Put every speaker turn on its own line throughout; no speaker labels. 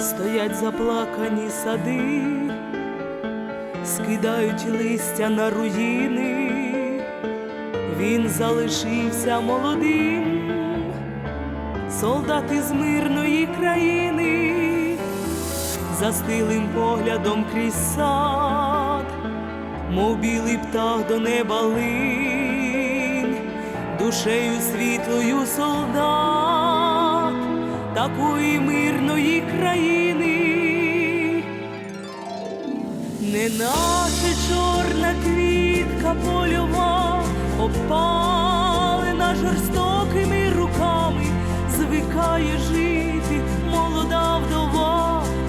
Стоять заплакані сади, скидають листя на руїни, він залишився молодим, солдати з мирної країни, застилим поглядом крізь сад, мов білий птах до неба линь, душею світлою солдат, такої мирної країни, неначе чорна квітка польова, опалена жорстокими руками, звикає жити молода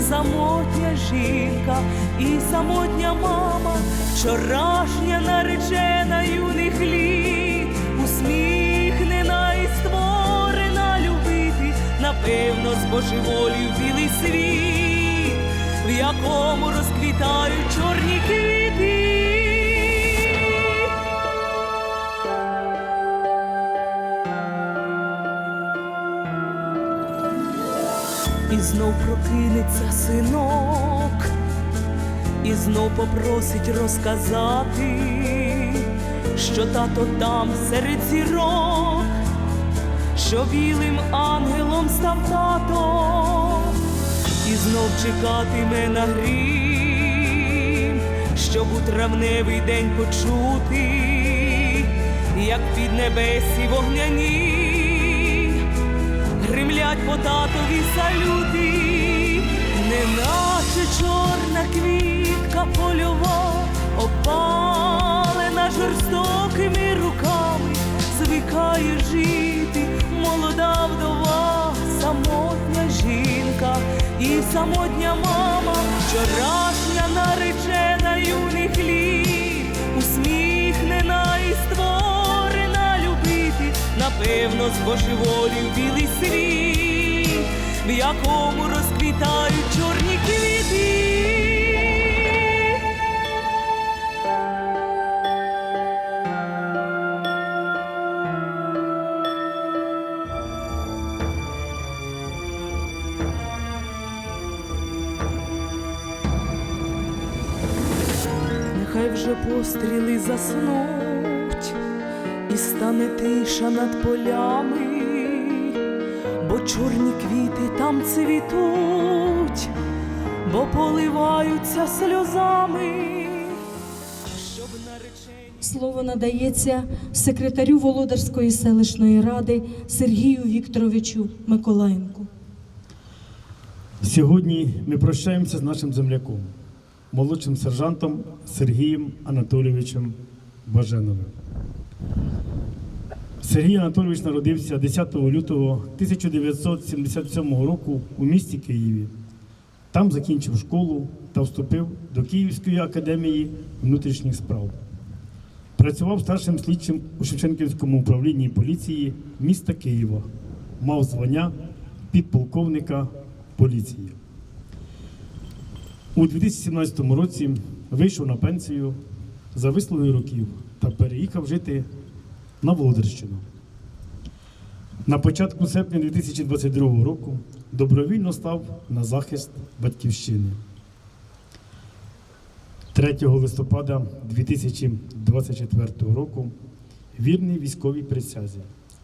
самотня жінка і самотня мама, вчорашня наречена юних літ, усміхнена і створена любити, напевно, збожеволів білий світ, в якому розквітають чорні квіти. І знов прокинеться синок, і знов попросить розказати, що тато там серед зірок, що білим ангелом став тато, і знов чекатиме на грім, щоб у травневий день почути, як під небесі вогняні гримлять по татові салюти, неначе чорна квітка польова, опалена жорстокими руками, звикає жити молода вдова, самотня жінка і самотня мама, вчорашня наречена юних літ, напевно, збожеволів білий світ, в якому розквітають чорні квіти. Нехай вже постріли заснуть, і стане тиша над полями, бо чорні квіти там цвітуть, бо поливаються сльозами.
Слово надається секретарю Володарської селищної ради Сергію Вікторовичу Миколаєнку.
Сьогодні ми прощаємося з нашим земляком, молодшим сержантом Сергієм Анатолійовичем Баженовим. Сергій Анатолійович народився 10 лютого 1977 року у місті Києві. Там закінчив школу та вступив до Київської академії внутрішніх справ. Працював старшим слідчим у Шевченківському управлінні поліції міста Києва. Мав звання підполковника поліції. У 2017 році вийшов на пенсію за вислугою років та переїхав жити на Володарщину. На початку серпня 2022 року добровільно став на захист батьківщини. 3 листопада 2024 року вірний військовій присязі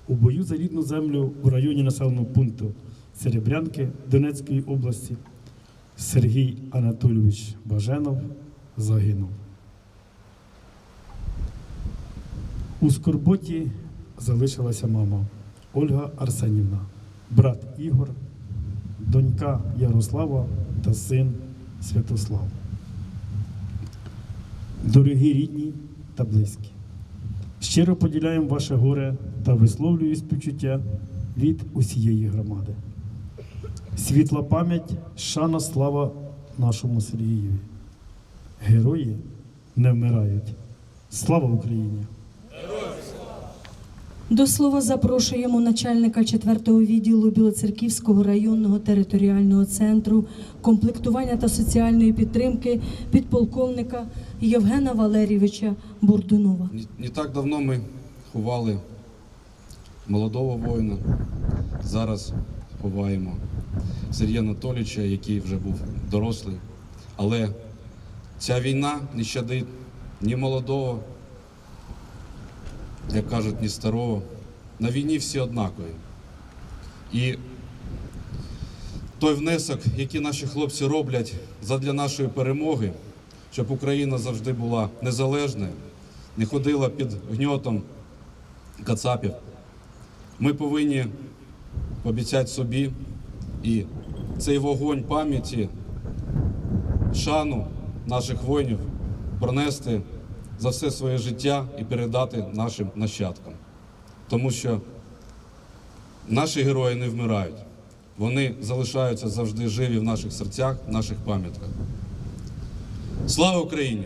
у бою за рідну землю в районі населеного пункту Серебрянки Донецької області Сергій Анатолійович Баженов загинув. У скорботі залишилася мама Ольга Арсенівна, брат Ігор, донька Ярослава та син Святослав. Дорогі рідні та близькі, щиро поділяємо ваше горе та висловлюю співчуття від усієї громади. Світла пам'ять, шана слава нашому Сергієві. Герої не вмирають. Слава Україні!
До слова запрошуємо начальника 4-го відділу Білоцерківського районного територіального центру комплектування та соціальної підтримки підполковника Євгена Валерійовича Бурдунова.
Не, так давно ми ховали молодого воїна. Зараз ховаємо Сергія Анатолійовича, який вже був дорослий. Але ця війна не щадить ні молодого, як кажуть, ні старого. На війні всі однакові. І той внесок, який наші хлопці роблять задля нашої перемоги, щоб Україна завжди була незалежною, не ходила під гньотом кацапів. Ми повинні пообіцяти собі і цей вогонь пам'яті, шану наших воїнів пронести за все своє життя і передати нашим нащадкам. Тому що наші герої не вмирають. Вони залишаються завжди живі в наших серцях, в наших пам'ятках. Слава Україні!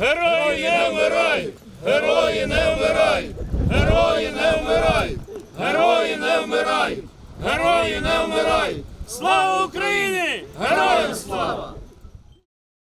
Герої не вмирають! Герої не вмирають! Герої не вмирають! Герої не вмирають! Герої не вмирають! Слава Україні! Героям слава!